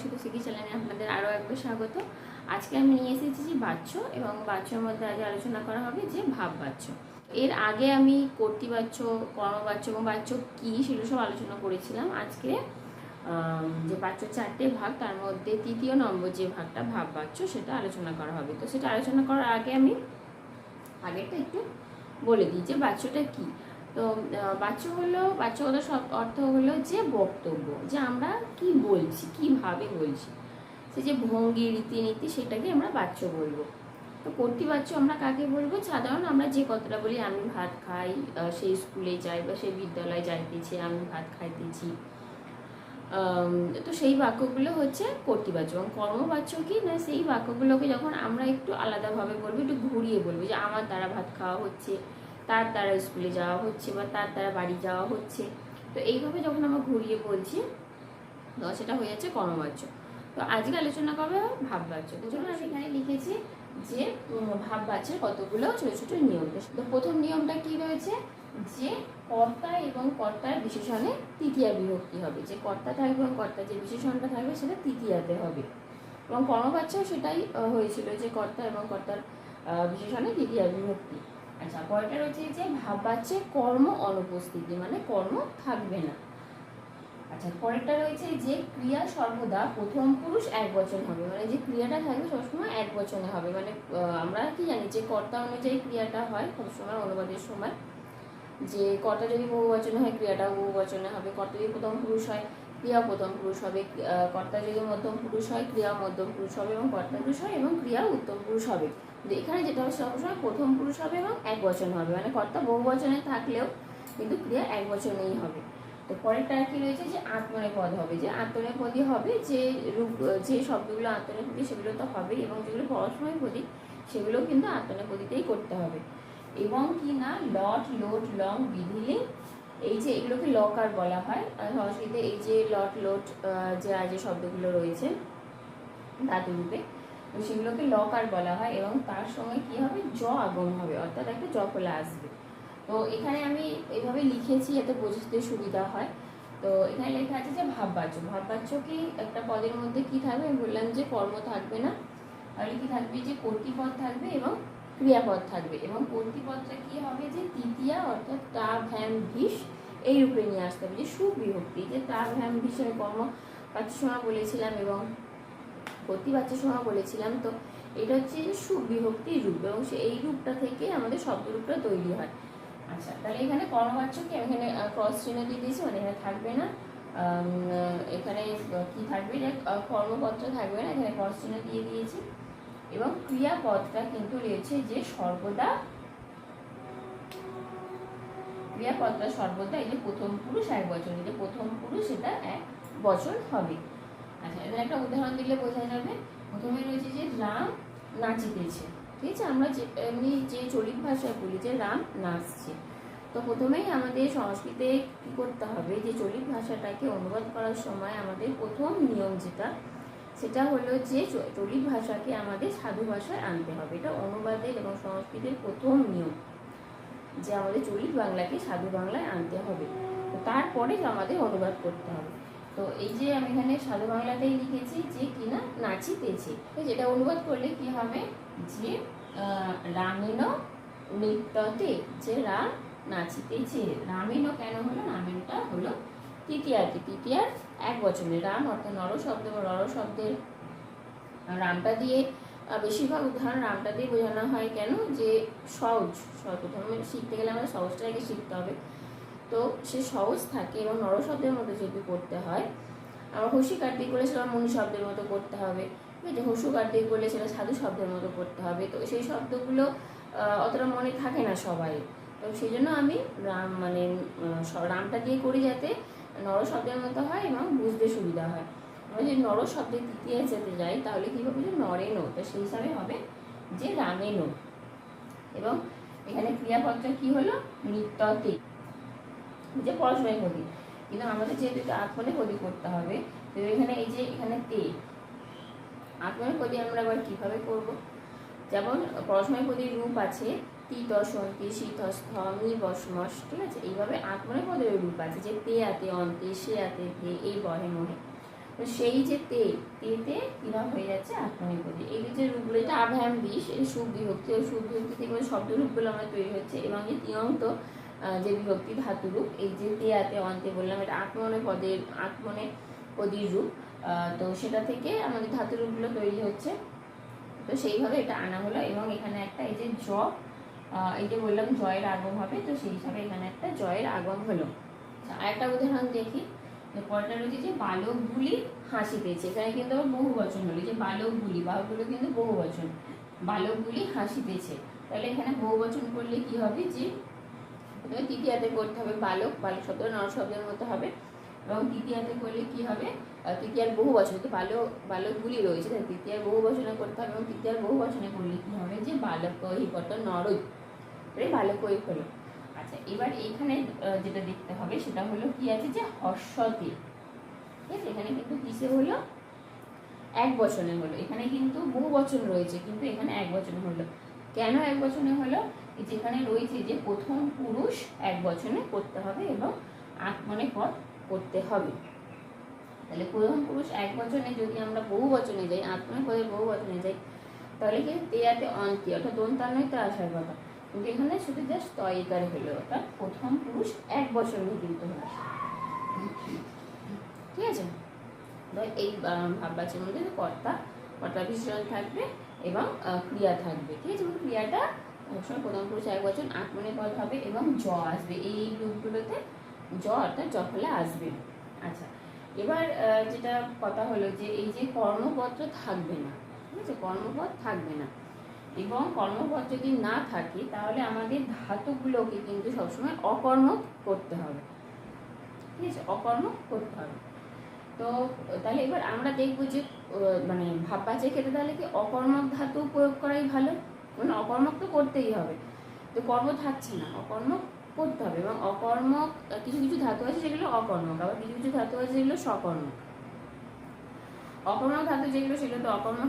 শিখি চ্যানেলে আপনাদের আরও একবার স্বাগত। আজকে আমি নিয়ে এসেছি যে বাচ্চ এবং বাচ্চর মধ্যে আজ আলোচনা করা হবে যে ভাব বাচ্চ এর আগে আমি কর্তৃবাচ্য কর্মবাচ্য এবং বাচ্চ কী সেগুলো সব আলোচনা করেছিলাম। আজকে যে বাচ্চ চারটে ভাগ, তার মধ্যে তৃতীয় নম্বর যে ভাগটা ভাব বাচ্চ সেটা আলোচনা করা হবে। তো সেটা আলোচনা করার আগে আমি আগেরটা একটু বলে দিই যে বাচ্চটা কী। তো বাচ্চ হলো বাচ্চগত সব অর্থ হলো যে বক্তব্য, যে আমরা কি বলছি, কীভাবে বলছি। সে যে ভঙ্গি, রীতিনীতি, সেটাকে আমরা বাচ্চ বলব। তো কর্তৃবাচ্য আমরা কাকে বলব? সাধারণ আমরা যে কথাটা বলি, আমি ভাত খাই সেই স্কুলে যাই বা সেই বিদ্যালয়ে যাইতেছি, আমি ভাত খাইতেছি। তো সেই বাক্যগুলো হচ্ছে কর্তৃবাচ্য এবং কর্মবাচ্য কি না, সেই বাক্যগুলোকে যখন আমরা একটু আলাদাভাবে বলব, একটু ঘুরিয়ে বলব যে আমার দ্বারা ভাত খাওয়া হচ্ছে তার দ্বারা স্কুলে যাওয়া হচ্ছে বা তার দ্বারা বাড়ি যাওয়া হচ্ছে। তো এইভাবে যখন আমরা ঘুরিয়ে বলছি তো সেটা হয়ে যাচ্ছে কর্মবাচ্য। তো আজকে আলোচনা করবে ভাববাচ্য। জন্য আমি এখানে লিখেছি যে ভাববাচ্যের কতগুলো ছোট ছোট নিয়ম। তো প্রথম নিয়মটা কি রয়েছে? যে কর্তা এবং কর্তার বিশেষণে তৃতীয়া বিভক্তি হবে। যে কর্তা থাকবে এবং কর্তার যে বিশেষণটা থাকবে সেটা তৃতীয়াতে হবে। এবং কর্মবাচ্চাও সেটাই হয়েছিল যে কর্তা এবং কর্তার বিশেষণে তৃতীয়া বিভক্তি। আচ্ছা পরেরটা রয়েছে যে? ভাববাচ্যে কর্ম, অনুপস্থিতি মানে কর্ম থাকবে না। আচ্ছা পরেরটা রয়েছে যে, ক্রিয়া সর্বদা প্রথম পুরুষ এক বচন হবে। মানে যে ক্রিয়াটা থাকবে সবসময় এক বচনে হবে। মানে আমরা কি জানি যে কর্তা অনুযায়ী ক্রিয়াটা হয় সবসময় অনুবাদের সময়। যে কর্তা যদি বহু বচনে হয়, ক্রিয়াটা বহু বচনে হবে। কর্তা যদি প্রথম পুরুষ হয় ক্রিয়া প্রথম পুরুষ হবে কর্তা যদি মধ্যম পুরুষ হয়, ক্রিয়া মধ্যম পুরুষ হবে এবং কর্তা পুরুষ হয় এবং ক্রিয়া উত্তম পুরুষ হবে। এখানে যেটা হবে সবসময় প্রথম পুরুষ হবে এবং এক বচন হবে। মানে কর্তা বহু বচনে থাকলেও কিন্তু ক্রিয়া এক বচনেই হবে। তো পরেরটা কি রয়েছে যে আত্মনেপদ হবে। যে আত্মনেপদী হবে, যে রূপ, যে শব্দগুলো আত্মনেপদী সেগুলো তো হবে এবং যেগুলো পরস্ময়পদী সেগুলো কিন্তু আত্মনেপদীতেই করতে হবে। এবং কি না, লট, লোট, লং, বিধিলিং এই যে এগুলোকে লকার বলা হয় সংস্কৃতে এই যে লট লোট যে যে শব্দগুলো রয়েছে ধাতু রূপে, তো সেগুলোকে লকার বলা হয় এবং তার সঙ্গে কি হবে? জ আগম হবে, অর্থাৎ একটা জ ফলে আসবে। তো এখানে আমি এইভাবে লিখেছি যাতে বুঝতে সুবিধা হয়। তো এখানে লেখা আছে যে ভাববাচ্য। ভাববাচ্য কি একটা পদের মধ্যে কি থাকবে? আমি বললাম যে কর্ম থাকবে না। তাহলে কি থাকবে? যে কর্তৃপদ থাকবে এবং ক্রিয়াপদ থাকবে এবং কর্তৃপদটা কি হবে যে তৃতীয়া অর্থাৎ তা ভ্যাম ভিস এই রূপে নিয়ে আসতে হবে, যে সুবিভক্তি, যে তা ভ্যাম ভিস আমি কর্ম বাচ্চার সময় বলেছিলাম এবং কর্তৃবাচ্যের সময় বলেছিলাম, তো এটা হচ্ছে যে সুবিভক্তির রূপ এবং সে এই রূপটা থেকে আমাদের শব্দরূপটা তৈরি হয়। আচ্ছা তাহলে এখানে কর্মবাচ্যকে এখানে ক্রস চিহ্ন দিয়ে দিয়েছি মানে এখানে থাকবে না। এখানে কি থাকবে? কর্মপত্র থাকবে না, এখানে ক্রস চিহ্ন দিয়ে দিয়েছি। এবং ক্রিয়াপদটা কিন্তু রয়েছে যে সর্বদা, ক্রিয়াপদটা সর্বদা এই যে প্রথম পুরুষ এক বচন এই যে প্রথম পুরুষ এটা এক বচন হবে। আচ্ছা এখানে একটা উদাহরণ দিলে বোঝা যাবে। প্রথমে রয়েছে যে রাম নাচিতেছে, ঠিক আছে? আমরা যে এমনি যে চলিত ভাষায় বলি যে রাম নাচছে। তো প্রথমেই আমাদের সংস্কৃতে কী করতে হবে? যে চলিত ভাষাটাকে অনুবাদ করার সময় আমাদের প্রথম নিয়ম যেটা সেটা হলো যে চলিত ভাষাকে আমাদের সাধু ভাষায় আনতে হবে। এটা অনুবাদের এবং সংস্কৃতের প্রথম নিয়ম যে আমাদের চলিত বাংলাকে সাধু বাংলায় আনতে হবে। তো তারপরে আমাদের অনুবাদ করতে হবে। তো এই যে আমি এখানে সাধু বাংলাতেই লিখেছি যে কিনা নাচিতেছে তো যেটা অনুবাদ করলে কি হবে? যে রামেণ নৃত্যতে যে রাম নাচিতেছে রামেণ কেন হলো? রামেণটা হলো তৃতীয়াতে তৃতীয়ার এক বচনে রাম অর্থাৎ নর শব্দ বা রর শব্দের রামটা দিয়ে বেশিরভাগ উদাহরণ রামটা দিয়ে বোঝানো হয় কেন? যে সহজ প্রথমে শিখতে গেলে আমাদের সহজটা আগে শিখতে হবে। তো সে সহজ থাকে এবং নর শব্দের মতো যদি করতে হয় আমার হসি কার্তিক করলে সেটা মনি শব্দের মতো করতে হবে। ঠিক আছে হসু কার্তিক করলে সেটা সাধু শব্দের মতো করতে হবে। তো সেই শব্দগুলো অতটা মনে থাকে না সবাই। তো সেই জন্য আমি রাম মানে রামটা দিয়ে করি যাতে নর শব্দের মতো হয় এবং বুঝতে সুবিধা হয়। আমরা যদি নর শব্দের তৃতীয় যেতে যাই, তাহলে কী হবে? যে নরেনো তো সেই হিসাবে হবে যে রামেনো এবং এখানে ক্রিয়াপদটা কি হলো? নৃত্যতে। যে পরস্ময় পদী কিন্তু আমাদের যেহেতু আত্মনে পদী করতে হবে, তো এখানে এই যে এখানে তে আত্মনে পদী আমরা আবার কীভাবে করব? যেমন পরস্ময় পদীর রূপ আছে তিত সন্তি শীতস্থ মি বসমস ঠিক আছে? এইভাবে আত্মনে পদের রূপ আছে যে তে আতে অন্তে সে আতে তে এই বহে মহে। তো সেই যে তে তেতে কিনা হয়ে যাচ্ছে আত্মনিপদী এই যে রূপগুলো এটা আভ্যাম বিষ এই সুখ বিভক্তি। ও সুখ বিভক্তি থেকে শব্দ রূপগুলো আমরা তৈরি হচ্ছে এবং যে তিয়ন্ত যে বিভক্তি ধাতু রূপ এই যে তে আতে অন্তে বললাম এটা আত্মনে পদের আত্মনে পদীর রূপ। তো সেটা থেকে আমাদের ধাতু রূপগুলো তৈরি হচ্ছে। তো সেইভাবে এটা আনা হলো এবং এখানে একটা এই যে জ আহ, এই যে বললাম জয়ের আগম হবে তো সেই হিসাবে এখানে একটা জয়ের আগম হলো। আচ্ছা, আরেকটা উদাহরণ দেখি। পরটা রয়েছে যে বালকগুলি হাসিতেছে এখানে কিন্তু আবার বহু বচন হলো যে বালকগুলি বাহকগুলো কিন্তু বহু বচন। বালকগুলি হাসিতেছে তাহলে এখানে বহু বচন করলে কি হবে? যে তৃতীয়াতে করতে হবে বালক বালক শব্দ নর শব্দের মতো হবে। এবং তৃতীয়াতে করলে কি হবে? তৃতীয়ার বহু বচন তো বালক বালকগুলি রয়েছে তৃতীয়ার বহু বচনে করতে হবে এবং তৃতীয়ার বহু বচনে করলে কি হবে? যে বালক হি কত নরই। এবারে ভালো ওই হলো আচ্ছা এবার এখানে যেটা দেখতে হবে সেটা হলো কি আছে যে হর্ষতে ঠিক আছে, এখানে কিন্তু কিসে হলো? এক বচনে হলো। এখানে কিন্তু বহু বচন রয়েছে, কিন্তু এখানে এক বচনে হলো। কেন এক বচনে হলো? যেখানে রয়েছে যে প্রথম পুরুষ এক বচনে করতে হবে এবং আত্মনে পদ করতে হবে। তাহলে প্রথম পুরুষ এক বচনে যদি আমরা বহু বচনে যাই, আত্মনে পদে বহু বচনে যাই, তাহলে কি তেয়াতে অন্তি অর্থাৎ দন্তান্নই তো আসার কথা। কিন্তু এখানে শুধু জাস্ট তয়িকার হলো অর্থাৎ প্রথম পুরুষ এক বছরে কিন্তু হলো। ঠিক আছে? এই আহ, ভাববাচ্যের মধ্যে কর্তা কর্তা বিশেষণ থাকবে এবং ক্রিয়া থাকবে। ঠিক আছে? ক্রিয়াটা সবসময় প্রথম পুরুষ এক বছর আত্মনে পদ হবে এবং জ আসবে। এই রূপগুলোতে জ অর্থাৎ জফলে আসবে। আচ্ছা এবার যেটা কথা হলো যে এই যে কর্মপত্র থাকবে না ঠিক আছে? কর্মপদ থাকবে না। এবং কর্মপদ যদি না থাকে, তাহলে আমাদের ধাতুগুলোকে কিন্তু সবসময় অকর্ম করতে হবে। ঠিক আছে? অকর্ম করতে হবে। তো তাহলে এবার আমরা দেখব যে মানে ভাববাচের ক্ষেত্রে তাহলে কি অকর্মক ধাতু প্রয়োগ করাই ভালো? মানে অকর্মক তো করতেই হবে। তো কর্ম থাকছে না অকর্মক করতে হবে এবং অকর্মক কিছু কিছু ধাতু আছে যেগুলো অকর্মক আবার কিছু কিছু ধাতু আছে যেগুলো সকর্মক অকর্মক ধাতু যেগুলো সেগুলো তো অকর্ম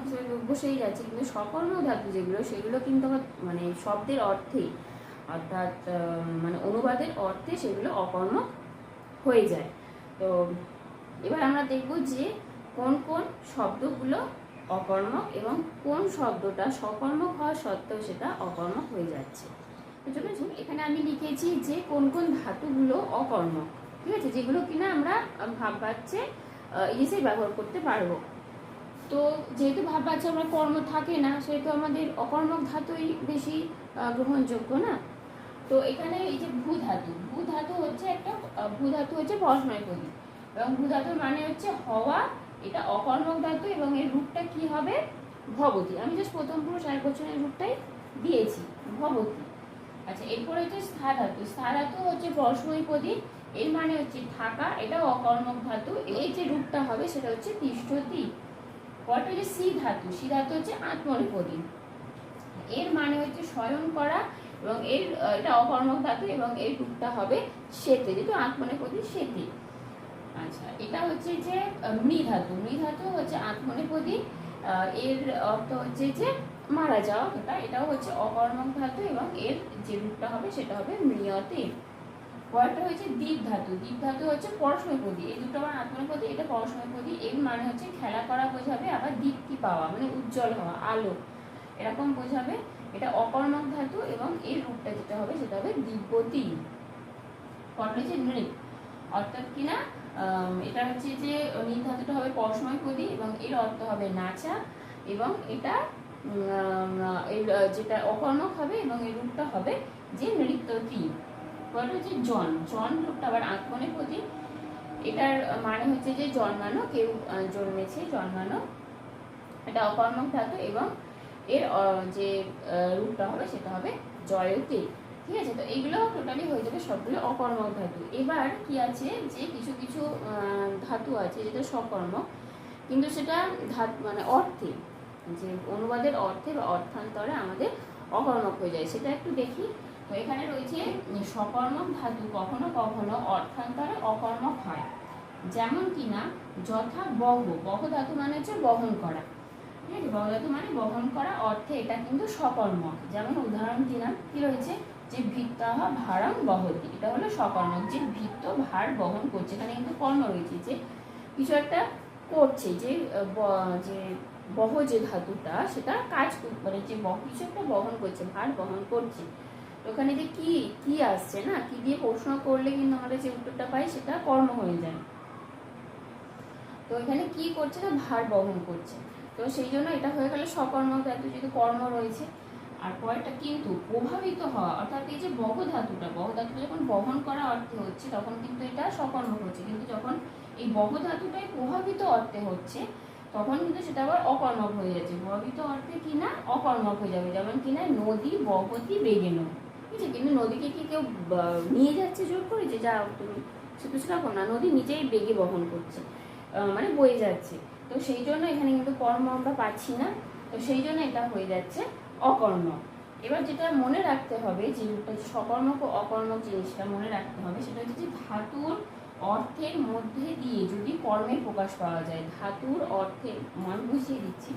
বসেই যাচ্ছে কিন্তু সকর্ম ধাতু যেগুলো সেগুলো কিন্তু মানে শব্দের অর্থে অর্থাৎ মানে অনুবাদের অর্থে সেগুলো অকর্ম হয়ে যায়। তো এবার আমরা দেখব যে কোন কোন শব্দগুলো অকর্মক এবং কোন শব্দটা সকর্মক হওয়া সত্ত্বেও সেটা অকর্মক হয়ে যাচ্ছে। এখানে আমি লিখেছি যে কোন কোন ধাতুগুলো অকর্মক ঠিক আছে? যেগুলো কিনা আমরা আহ, ভাব ব্যবহার করতে পারব। তো যেহেতু ভাব বাচ্চা আমরা কর্ম থাকে না, সেহেতু আমাদের অকর্মক ধাতুই বেশি গ্রহণযোগ্য না? তো এখানে এই যে ভূ ধাতু ভূ ধাতু হচ্ছে একটা ভূ ধাতু হচ্ছে পরস্ময় পদী এবং ভূ ধাতুর মানে হচ্ছে হওয়া, এটা অকর্মক ধাতু এবং এর রূপটা কি হবে? ভবতী। আমি জাস্ট প্রথম পুরুষ এক বছরের রূপটাই দিয়েছি, ভবতী। আচ্ছা এরপরে হচ্ছে স্থা ধাতু স্থা ধাতু হচ্ছে পরস্ময় পদী এর মানে হচ্ছে থাকা এটা অকর্মক ধাতু। এই যে রূপটা হবে সেটা হচ্ছে তিষ্ঠতি। পরটা হচ্ছে সি ধাতু সি ধাতু হচ্ছে আত্মনিপদী। এর মানে হচ্ছে স্বয়ং করা এবং এর এটা অকর্মক ধাতু এবং এর রূপটা হবে সেতে। যেহেতু আত্মনিপদী সেতে। আচ্ছা এটা হচ্ছে যে আহ, মৃ ধাতু মৃ ধাতু হচ্ছে আত্মনিপদী। এর অর্থ হচ্ছে যে মারা যাওয়া। এটাও হচ্ছে অকর্মক ধাতু এবং এর যে রূপটা হবে সেটা হবে মৃয়তে। পরেরটা হচ্ছে দ্বীপ ধাতু। দ্বীপ ধাতু হচ্ছে পরস্ময়পদী এই দুটো আমার আত্মনিপদী এটা পরস্ময়পদী এর মানে হচ্ছে খেলা করা বোঝাবে আবার দীপ্তি পাওয়া মানে উজ্জ্বল হওয়া, আলো। এরকম বোঝাবে এটা অকর্মক ধাতু এবং এর রূপটা যেটা হবে সেটা হবে দিব্যতি। পরেরটা হচ্ছে নৃপ। অর্থাৎ কিনা এটা হচ্ছে যে নীল ধাতুটা হবে পরস্ময়পদী এবং এর অর্থ হবে নাচা এবং এটা যেটা অকর্মক হবে এবং এর রূপটা হবে যে নৃত্যতি। পরে হচ্ছে জন জন রূপটা আবার আত্মনে প্রতি এটার মানে হচ্ছে যে জন্মানো, কেউ জন্মেছে, জন্মানো। এটা অকর্মক ধাতু এবং এর যে রূপটা হবে সেটা হবে জয়তে। ঠিক আছে? তো এইগুলো টোটালি হয়ে যাবে, সবগুলো অকর্মক ধাতু। এবার কি আছে যে কিছু কিছু ধাতু আছে যেটা সকর্মক কিন্তু সেটা ধাত মানে অর্থে, যে অনুবাদের অর্থে বা অর্থান্তরে আমাদের অকর্মক হয়ে যায়। সেটা একটু দেখি। তো এখানে রয়েছে সকর্মক ধাতু কখনো কখনো অর্থান্তরে অকর্মক হয়। যেমন কিনা যথা বহ বহ ধাতু মানে হচ্ছে বহন করা। ঠিক আছে? বহ ধাতু মানে বহন করা অর্থে এটা কিন্তু সকর্মক। যেমন উদাহরণ দিলাম, কি রয়েছে? যে ভিত্তাহ ভারম বহতি, এটা হলো সকর্মক। যে ভিত্ত ভার বহন করছে, এখানে কিন্তু কর্ম রয়েছে যে কিছু একটা করছে, যে যে বহ যে ধাতুটা, সেটা কাজ মানে যে কিছু একটা বহন করছে, ভার বহন করছে। ওখানে যে কি কি আসছে না? কি দিয়ে প্রশ্ন করলে কিন্তু আমরা যে উত্তরটা পাই সেটা কর্ম হয়ে যায়। তো এখানে কি করছে না? ভার বহন করছে। তো সেই জন্য এটা হয়ে গেলে সকর্ম ধাতু, যেহেতু কর্ম রয়েছে। আর পরেরটা কিন্তু প্রভাবিত হওয়া, অর্থাৎ এই যে বহ ধাতুটা বহ ধাতুটা যখন বহন করা অর্থে হচ্ছে, তখন কিন্তু এটা সকর্ম হচ্ছে কিন্তু যখন এই বহ ধাতুটাই প্রভাবিত অর্থে হচ্ছে, তখন কিন্তু সেটা আবার অকর্মক হয়ে যাচ্ছে। প্রভাবিত অর্থে কি না? অকর্মক হয়ে যাবে। যেমন কি না? নদী, বহতি বেগেন ঠিক আছে, কিন্তু নদীকে কি কেউ নিয়ে যাচ্ছে জোর করে যে যা তুমি সেরকম না, নদী নিজেই বেগে বহন করছে মানে বয়ে যাচ্ছে। তো সেই জন্য এখানে কিন্তু কর্ম আমরা পাচ্ছি না, তো সেই জন্য এটা হয়ে যাচ্ছে অকর্ম। এবার যেটা মনে রাখতে হবে যে সকর্মক ও অকর্মক জিনিসটা মনে রাখতে হবে, সেটা হচ্ছে যে ধাতুর অর্থের মধ্যে দিয়ে যদি কর্মের প্রকাশ পাওয়া যায়, ধাতুর অর্থে মন বুঝিয়ে দিচ্ছি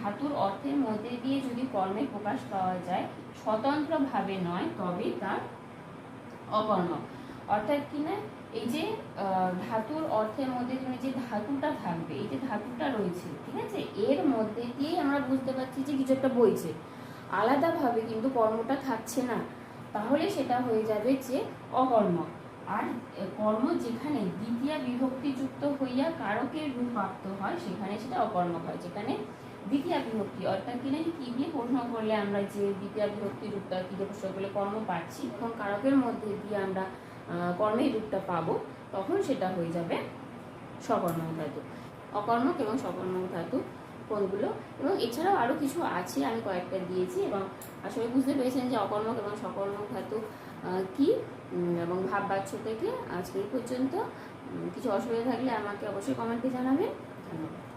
ধাতুর অর্থের মধ্যে দিয়ে যদি কর্মের প্রকাশ পাওয়া যায়, স্বতন্ত্রভাবে নয় তবে তার অকর্ম অর্থাৎ কি না, এই যে ধাতুর অর্থের মধ্যে তুমি যে ধাতুটা থাকবে, এই যে ধাতুটা রয়েছে, ঠিক আছে? এর মধ্যে দিয়েই আমরা বুঝতে পারছি যে কিছু একটা বইছে। আলাদাভাবে কিন্তু কর্মটা থাকছে না। তাহলে সেটা হয়ে যাবে যে অকর্ম। আর কর্ম যেখানে দ্বিতীয় বিভক্তিযুক্ত হইয়া কারকের রূপ প্রাপ্ত হয়, সেখানে সেটা অকর্ম হয়। যেখানে দ্বিতীয় বিভক্তি অর্থাৎ কিনা যে কি দিয়ে প্রশ্ন করলে আমরা যে দ্বিতীয় বিভক্তি রূপটা কি দিয়ে প্রশ্ন করলে কর্ম পাচ্ছি তখন কারকের মধ্যে দিয়ে আমরা কর্মের রূপটা পাবো, তখন সেটা হয়ে যাবে সকর্মক ধাতু অকর্মক এবং সকর্মক ধাতু কোনগুলো এবং এছাড়াও আরও কিছু আছে, আমি কয়েকটা দিয়েছি, এবং আসলে বুঝতে পেরেছেন যে অকর্মক এবং সকর্মক ধাতু কি এবং ভাব বাচ্য থেকে আজকে এই পর্যন্ত। কিছু অসুবিধা থাকলে আমাকে অবশ্যই কমেন্টে জানাবেন। ধন্যবাদ।